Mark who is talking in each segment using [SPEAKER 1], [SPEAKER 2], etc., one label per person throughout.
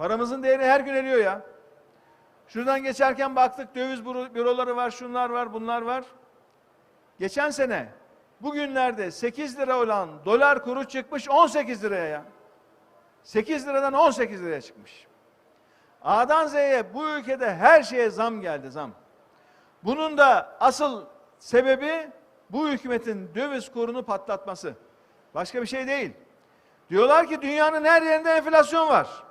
[SPEAKER 1] Paramızın değeri her gün eriyor ya. Şuradan geçerken baktık döviz büro- büroları var, şunlar var, bunlar var. Geçen sene bugünlerde 8 lira olan dolar kuru çıkmış 18 liraya ya. 8 liradan 18 liraya çıkmış. A'dan Z'ye bu ülkede her şeye zam geldi zam. Bunun da asıl sebebi bu hükümetin döviz kurunu patlatması. Başka bir şey değil. Diyorlar ki dünyanın her yerinde enflasyon var.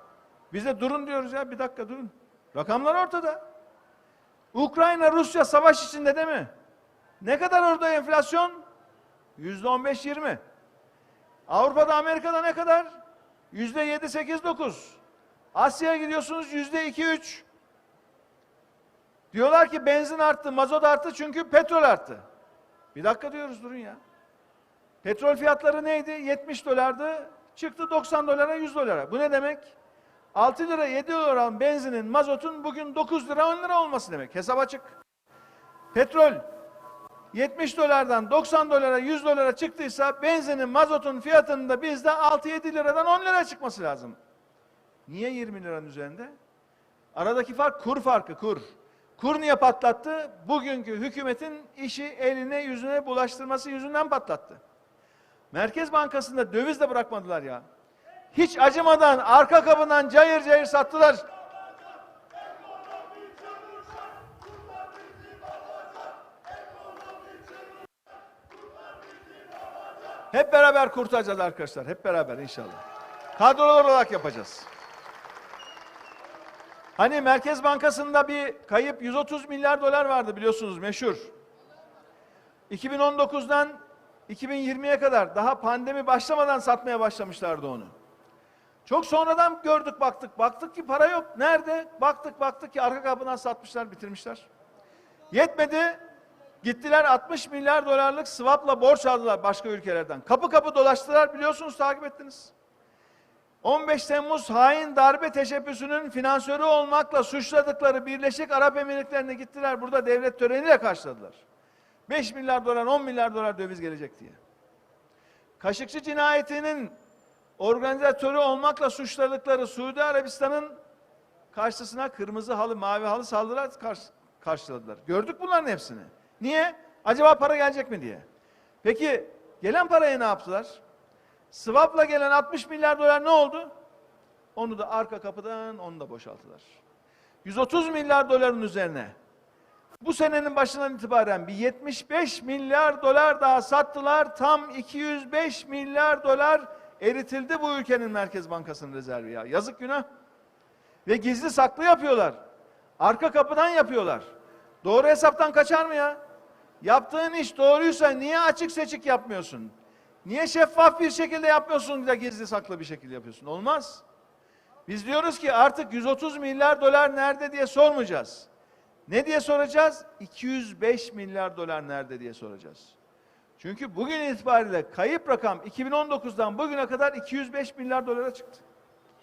[SPEAKER 1] Biz de durun diyoruz ya bir dakika durun. Rakamlar ortada. Ukrayna Rusya savaş içinde değil mi? Ne kadar orada enflasyon? Yüzde on beş yirmi. Avrupa'da Amerika'da ne kadar? Yüzde yedi sekiz dokuz. Asya'ya gidiyorsunuz yüzde iki üç. Diyorlar ki benzin arttı, mazot arttı çünkü petrol arttı. Bir dakika diyoruz durun ya. Petrol fiyatları neydi? 70 dolardı. Çıktı 90 dolara 100 dolara. Bu ne demek? 6 lira 7 lira olan benzinin mazotun bugün 9 lira 10 lira olması demek. Hesap açık. Petrol 70 dolardan 90 dolara 100 dolara çıktıysa benzinin mazotun fiyatının da bizde 6-7 liradan 10 lira çıkması lazım. Niye 20 liranın üzerinde? Aradaki fark kur farkı kur. Kur niye patlattı? Bugünkü hükümetin işi eline yüzüne bulaştırması yüzünden patlattı. Merkez Bankası'nda döviz de bırakmadılar ya. Hiç acımadan arka kapından cayır cayır sattılar. Hep beraber kurtaracağız arkadaşlar. Hep beraber inşallah. Kadrolar olarak yapacağız. Hani Merkez Bankası'nda bir kayıp 130 milyar dolar vardı biliyorsunuz meşhur. 2019'dan 2020'ye kadar daha pandemi başlamadan satmaya başlamışlardı onu. Çok sonradan gördük baktık. Baktık ki para yok. Nerede? Baktık baktık ki arka kapıdan satmışlar bitirmişler. Yetmedi. Gittiler 60 milyar dolarlık swapla borç aldılar başka ülkelerden. Kapı kapı dolaştılar biliyorsunuz takip ettiniz. 15 Temmuz hain darbe teşebbüsünün finansörü olmakla suçladıkları Birleşik Arap Emirlikleri'ne gittiler. Burada devlet töreniyle karşıladılar. 5 milyar dolar, 10 milyar dolar döviz gelecek diye. Kaşıkçı cinayetinin organizatörü olmakla suçladıkları Suudi Arabistan'ın karşısına kırmızı halı, mavi halı saldırılar karşı, karşıladılar. Gördük bunların hepsini. Niye? Acaba para gelecek mi diye. Peki gelen parayı ne yaptılar? Swap'la gelen 60 milyar dolar ne oldu? Onu da arka kapıdan onu da boşalttılar. 130 milyar doların üzerine bu senenin başından itibaren bir 75 milyar dolar daha sattılar. Tam 205 milyar dolar eritildi bu ülkenin Merkez Bankası'nın rezervi ya. Yazık günah. Ve gizli saklı yapıyorlar. Arka kapıdan yapıyorlar. Doğru hesaptan kaçar mı ya? Yaptığın iş doğruysa niye açık seçik yapmıyorsun? Niye şeffaf bir şekilde yapmıyorsun da gizli saklı bir şekilde yapıyorsun? Olmaz. Biz diyoruz ki artık 130 milyar dolar nerede diye sormayacağız. Ne diye soracağız? 205 milyar dolar nerede diye soracağız. Çünkü bugün itibariyle kayıp rakam 2019'dan bugüne kadar 205 milyar dolara çıktı.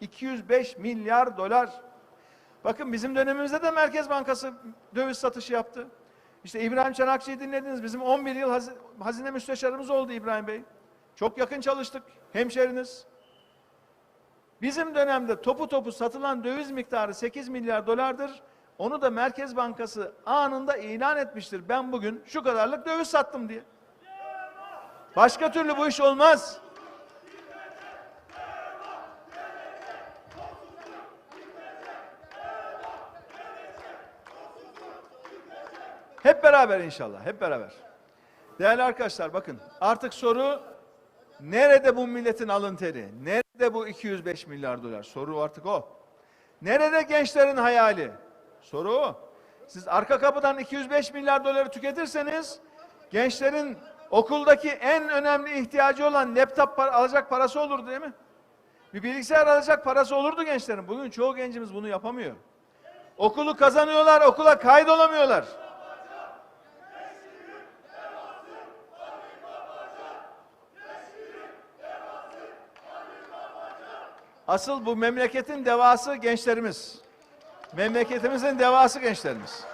[SPEAKER 1] 205 milyar dolar. Bakın bizim dönemimizde de Merkez Bankası döviz satışı yaptı. İşte İbrahim Çanakçı'yı dinlediniz. Bizim 11 yıl haz- hazine müsteşarımız oldu İbrahim Bey. Çok yakın çalıştık. Hemşeriniz. Bizim dönemde topu topu satılan döviz miktarı 8 milyar dolardır. Onu da Merkez Bankası anında ilan etmiştir. Ben bugün şu kadarlık döviz sattım diye. Başka türlü bu iş olmaz. Hep beraber inşallah, hep beraber. Değerli arkadaşlar bakın artık soru nerede bu milletin alın teri? Nerede bu 205 milyar dolar? Soru artık o. Nerede gençlerin hayali? Soru o. Siz arka kapıdan 205 milyar doları tüketirseniz gençlerin okuldaki en önemli ihtiyacı olan laptop par- alacak parası olurdu değil mi? Bir bilgisayar alacak parası olurdu gençlerin. Bugün çoğu gencimiz bunu yapamıyor. Okulu kazanıyorlar, okula kaydolamıyorlar. Asıl bu memleketin devası gençlerimiz. Memleketimizin devası gençlerimiz.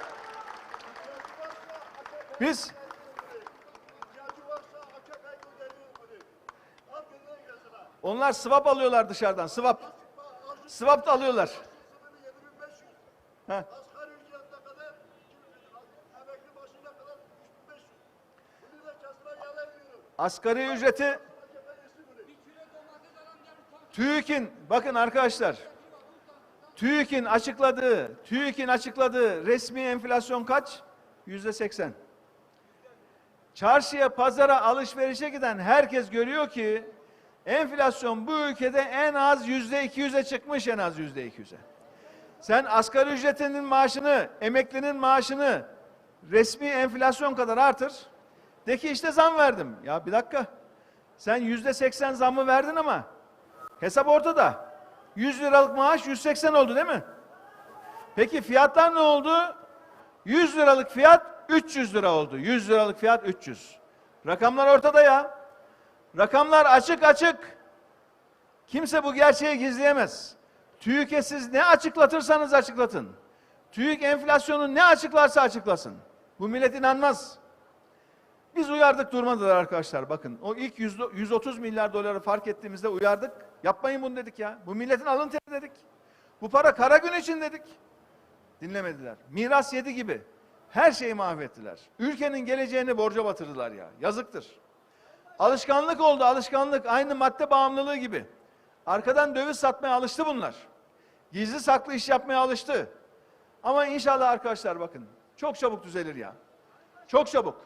[SPEAKER 1] Biz
[SPEAKER 2] İhtiyacı varsa açık ay ödeniyor bunu. Al gönderin gelsin ha.
[SPEAKER 1] Onlar swap alıyorlar dışarıdan. Swap. Swap da alıyorlar.
[SPEAKER 2] sınırı 7500.
[SPEAKER 1] Heh.
[SPEAKER 2] Asgari ücret ne kadar? Emekli maaşı ne kadar? 3500. Bunu da kesme yalayamıyorum.
[SPEAKER 1] Asgari ücreti. TÜİK'in bakın arkadaşlar TÜİK'in açıkladığı TÜİK'in açıkladığı resmi enflasyon kaç? Yüzde seksen. Çarşıya, pazara, alışverişe giden herkes görüyor ki enflasyon bu ülkede en az yüzde iki yüze çıkmış en az yüzde iki yüze. Sen asgari ücretinin maaşını, emeklinin maaşını resmi enflasyon kadar artır. De ki işte zam verdim. Ya bir dakika. Sen yüzde seksen zammı verdin ama Hesap ortada. 100 liralık maaş 180 oldu değil mi? Peki fiyatlar ne oldu? 100 liralık fiyat 300 lira oldu. 100 liralık fiyat 300. Rakamlar ortada ya. Rakamlar açık açık. Kimse bu gerçeği gizleyemez. TÜİK'e siz ne açıklatırsanız açıklatın. TÜİK enflasyonu ne açıklarsa açıklasın. Bu millet inanmaz. Biz uyardık durmadılar arkadaşlar bakın. O ilk 100 130 milyar doları fark ettiğimizde uyardık. Yapmayın bunu dedik ya. Bu milletin alın teri dedik. Bu para kara gün için dedik. Dinlemediler. Miras yedi gibi. Her şeyi mahvettiler. Ülkenin geleceğini borca batırdılar ya. Yazıktır. Alışkanlık oldu alışkanlık. Aynı madde bağımlılığı gibi. Arkadan döviz satmaya alıştı bunlar. Gizli saklı iş yapmaya alıştı. Ama inşallah arkadaşlar bakın. Çok çabuk düzelir ya. Çok çabuk.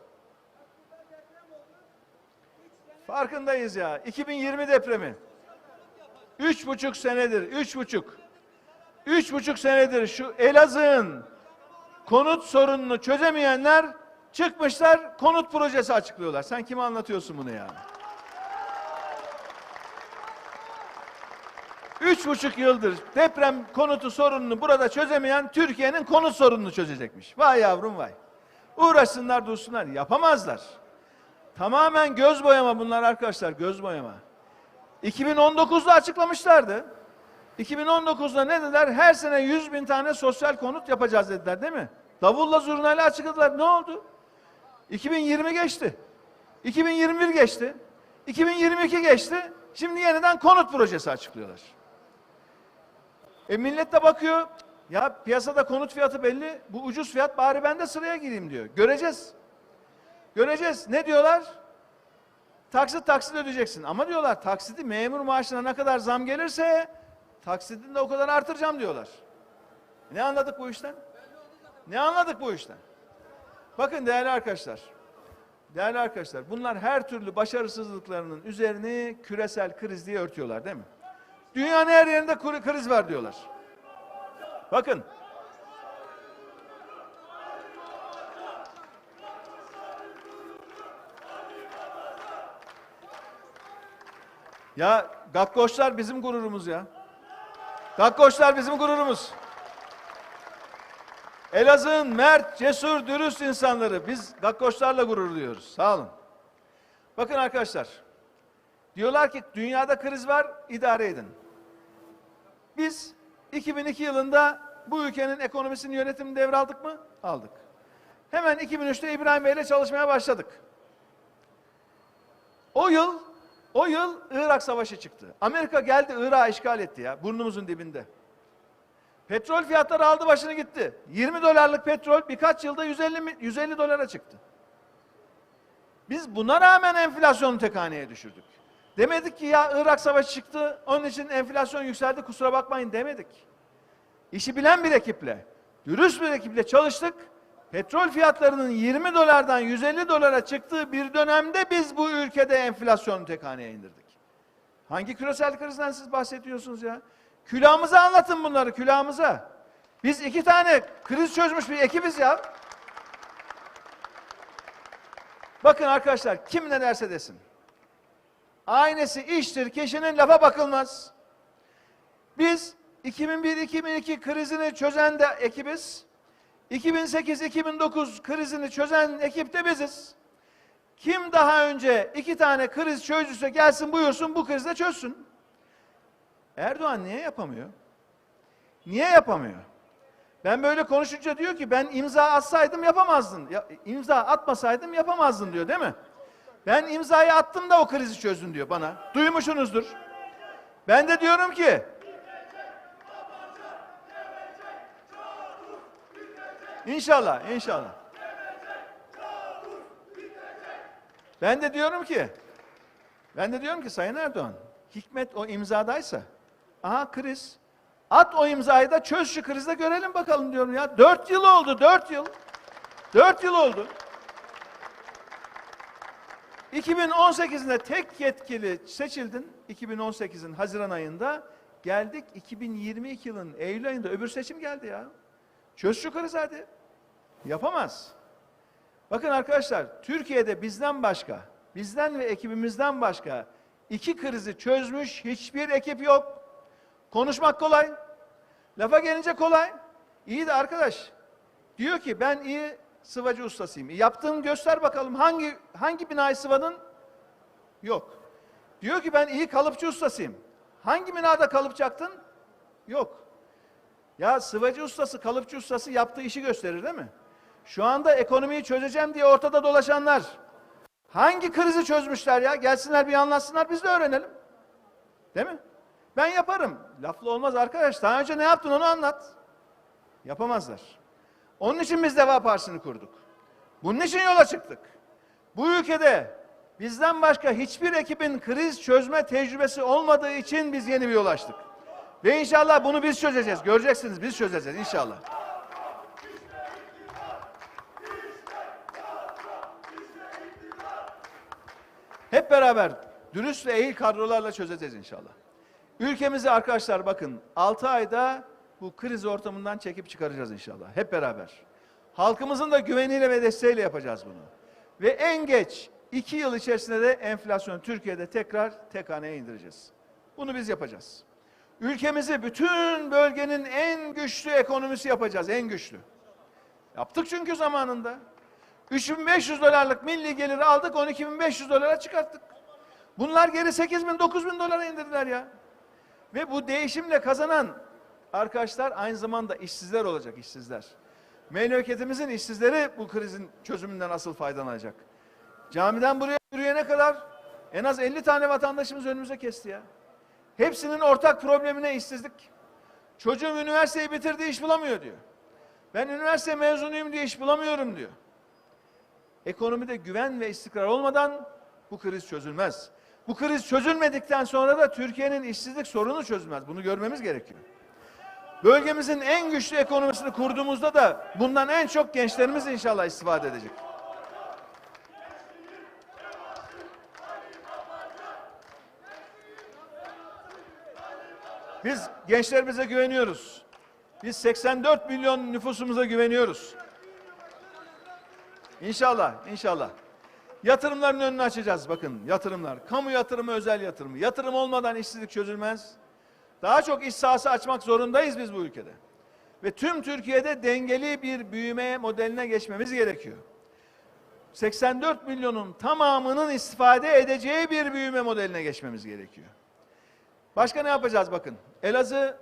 [SPEAKER 1] Farkındayız ya. 2020 depremi. Üç buçuk senedir, üç buçuk. Üç buçuk senedir şu Elazığ'ın konut sorununu çözemeyenler çıkmışlar konut projesi açıklıyorlar. Sen kime anlatıyorsun bunu yani? Üç buçuk yıldır deprem konutu sorununu burada çözemeyen Türkiye'nin konut sorununu çözecekmiş. Vay yavrum vay. Uğraşsınlar dursunlar. Yapamazlar. Tamamen göz boyama bunlar arkadaşlar, göz boyama. 2019'da açıklamışlardı. 2019'da ne dediler? Her sene 100 bin tane sosyal konut yapacağız dediler değil mi? Davulla zurnayla açıkladılar. Ne oldu? 2020 geçti. 2021 geçti. 2022 geçti. Şimdi yeniden konut projesi açıklıyorlar. E millet de bakıyor. Ya piyasada konut fiyatı belli. Bu ucuz fiyat bari ben de sıraya gireyim diyor. Göreceğiz. Göreceğiz. Ne diyorlar? Taksit taksit ödeyeceksin. Ama diyorlar taksidi memur maaşına ne kadar zam gelirse taksidini de o kadar artıracağım diyorlar. Ne anladık bu işten? Ne anladık bu işten? Bakın değerli arkadaşlar. Değerli arkadaşlar bunlar her türlü başarısızlıklarının üzerini küresel kriz diye örtüyorlar değil mi? Dünyanın her yerinde kri- kriz var diyorlar. Bakın Ya Gakkoşlar bizim gururumuz ya. Gakkoşlar bizim gururumuz. Elazığ'ın mert, cesur, dürüst insanları biz Gakkoşlarla gurur duyuyoruz. Sağ olun. Bakın arkadaşlar. Diyorlar ki dünyada kriz var, idare edin. Biz 2002 yılında bu ülkenin ekonomisini yönetimini devraldık mı? Aldık. Hemen 2003'te İbrahim Bey ile çalışmaya başladık. O yıl, o yıl Irak Savaşı çıktı. Amerika geldi Irak'ı işgal etti ya, burnumuzun dibinde. Petrol fiyatları aldı başını gitti. 20 dolarlık petrol birkaç yılda 150, mi- 150 dolara çıktı. Biz buna rağmen enflasyonu tek haneye düşürdük. Demedik ki ya Irak Savaşı çıktı, onun için enflasyon yükseldi, kusura bakmayın demedik. İşi bilen bir ekiple, dürüst bir ekiple çalıştık. Petrol fiyatlarının 20 dolardan 150 dolara çıktığı bir dönemde biz bu ülkede enflasyonu tek haneye indirdik. Hangi küresel krizden siz bahsediyorsunuz ya? Külahımıza anlatın bunları, külahımıza. Biz iki tane kriz çözmüş bir ekibiz ya. Bakın arkadaşlar, kim ne derse desin. Aynesi iştir, kişinin lafa bakılmaz. Biz 2001-2002 krizini çözen de ekibiz. 2008-2009 krizini çözen ekip de biziz. Kim daha önce iki tane kriz çözdüyse gelsin buyursun bu krizde çözsün. Erdoğan niye yapamıyor? Niye yapamıyor? Ben böyle konuşunca diyor ki ben imza atsaydım yapamazdın. Ya, imza atmasaydım yapamazdın diyor değil mi? Ben imzayı attım da o krizi çözdün diyor bana. Duymuşsunuzdur. Ben de diyorum ki İnşallah, inşallah. Ben de diyorum ki ben de diyorum ki Sayın Erdoğan hikmet o imzadaysa aha kriz, at o imzayı da çöz şu krizde görelim bakalım diyorum ya. Dört yıl oldu, dört yıl. Dört yıl oldu. 2018'de tek yetkili seçildin. 2018'in Haziran ayında geldik 2022 yılın Eylül ayında öbür seçim geldi ya. Çöz şu krizi hadi. Yapamaz. Bakın arkadaşlar Türkiye'de bizden başka, bizden ve ekibimizden başka iki krizi çözmüş hiçbir ekip yok. Konuşmak kolay. Lafa gelince kolay. İyi de arkadaş diyor ki ben iyi sıvacı ustasıyım. Yaptığını göster bakalım hangi hangi binayı sıvadın? Yok. Diyor ki ben iyi kalıpçı ustasıyım. Hangi binada kalıp çaktın? Yok. Ya sıvacı ustası, kalıpçı ustası yaptığı işi gösterir değil mi? Şu anda ekonomiyi çözeceğim diye ortada dolaşanlar hangi krizi çözmüşler ya? Gelsinler bir anlatsınlar biz de öğrenelim. Değil mi? Ben yaparım. Laflı olmaz arkadaş. Daha önce ne yaptın onu anlat. Yapamazlar. Onun için biz Deva Partisi'ni kurduk. Bunun için yola çıktık. Bu ülkede bizden başka hiçbir ekibin kriz çözme tecrübesi olmadığı için biz yeni bir yol açtık. Ve inşallah bunu biz çözeceğiz. Göreceksiniz biz çözeceğiz inşallah. Hep beraber dürüst ve ehil kadrolarla çözeceğiz inşallah. Ülkemizi arkadaşlar bakın 6 ayda bu kriz ortamından çekip çıkaracağız inşallah. Hep beraber. Halkımızın da güveniyle ve desteğiyle yapacağız bunu. Ve en geç 2 yıl içerisinde de enflasyonu Türkiye'de tekrar tek haneye indireceğiz. Bunu biz yapacağız. Ülkemizi bütün bölgenin en güçlü ekonomisi yapacağız, en güçlü. Yaptık çünkü zamanında. 3500 dolarlık milli geliri aldık, 12500 dolara çıkarttık. Bunlar geri 8000 9000 dolara indirdiler ya. Ve bu değişimle kazanan arkadaşlar aynı zamanda işsizler olacak, işsizler. Memleketimizin işsizleri bu krizin çözümünden asıl faydalanacak. Camiden buraya yürüyene kadar en az 50 tane vatandaşımız önümüze kesti ya. Hepsinin ortak problemine işsizlik. Çocuğum üniversiteyi bitirdi iş bulamıyor diyor. Ben üniversite mezunuyum diye iş bulamıyorum diyor. Ekonomide güven ve istikrar olmadan bu kriz çözülmez. Bu kriz çözülmedikten sonra da Türkiye'nin işsizlik sorunu çözülmez. Bunu görmemiz gerekiyor. Bölgemizin en güçlü ekonomisini kurduğumuzda da bundan en çok gençlerimiz inşallah istifade edecek. Biz gençlerimize güveniyoruz. Biz 84 milyon nüfusumuza güveniyoruz. İnşallah, inşallah. Yatırımların önünü açacağız bakın yatırımlar. Kamu yatırımı, özel yatırımı. Yatırım olmadan işsizlik çözülmez. Daha çok iş sahası açmak zorundayız biz bu ülkede. Ve tüm Türkiye'de dengeli bir büyüme modeline geçmemiz gerekiyor. 84 milyonun tamamının istifade edeceği bir büyüme modeline geçmemiz gerekiyor. Başka ne yapacağız bakın. Elazığ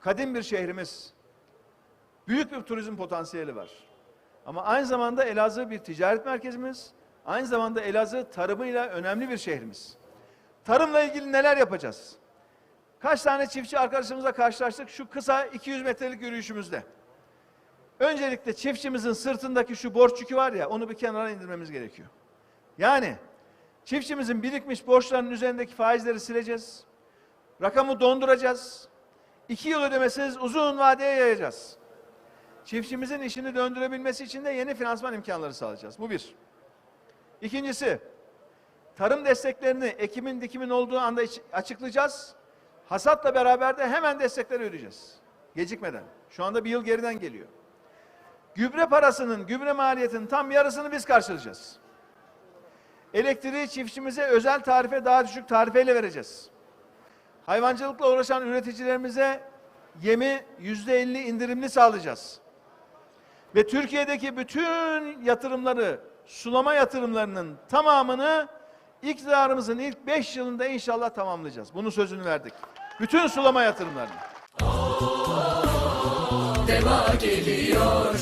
[SPEAKER 1] kadim bir şehrimiz. Büyük bir turizm potansiyeli var. Ama aynı zamanda Elazığ bir ticaret merkezimiz. Aynı zamanda Elazığ tarımıyla önemli bir şehrimiz. Tarımla ilgili neler yapacağız? Kaç tane çiftçi arkadaşımızla karşılaştık şu kısa 200 metrelik yürüyüşümüzde. Öncelikle çiftçimizin sırtındaki şu borç yükü var ya onu bir kenara indirmemiz gerekiyor. Yani çiftçimizin birikmiş borçlarının üzerindeki faizleri sileceğiz. Rakamı donduracağız. İki yıl ödemesiz uzun vadeye yayacağız. Çiftçimizin işini döndürebilmesi için de yeni finansman imkanları sağlayacağız. Bu bir. İkincisi, tarım desteklerini ekimin dikimin olduğu anda açıklayacağız. Hasatla beraber de hemen destekleri ödeyeceğiz. Gecikmeden. Şu anda bir yıl geriden geliyor. Gübre parasının, gübre maliyetinin tam yarısını biz karşılayacağız. Elektriği çiftçimize özel tarife daha düşük tarifeyle vereceğiz. Hayvancılıkla uğraşan üreticilerimize yemi yüzde elli indirimli sağlayacağız. Ve Türkiye'deki bütün yatırımları, sulama yatırımlarının tamamını iktidarımızın ilk beş yılında inşallah tamamlayacağız. Bunun sözünü verdik. Bütün sulama yatırımlarını.
[SPEAKER 3] Deva geliyor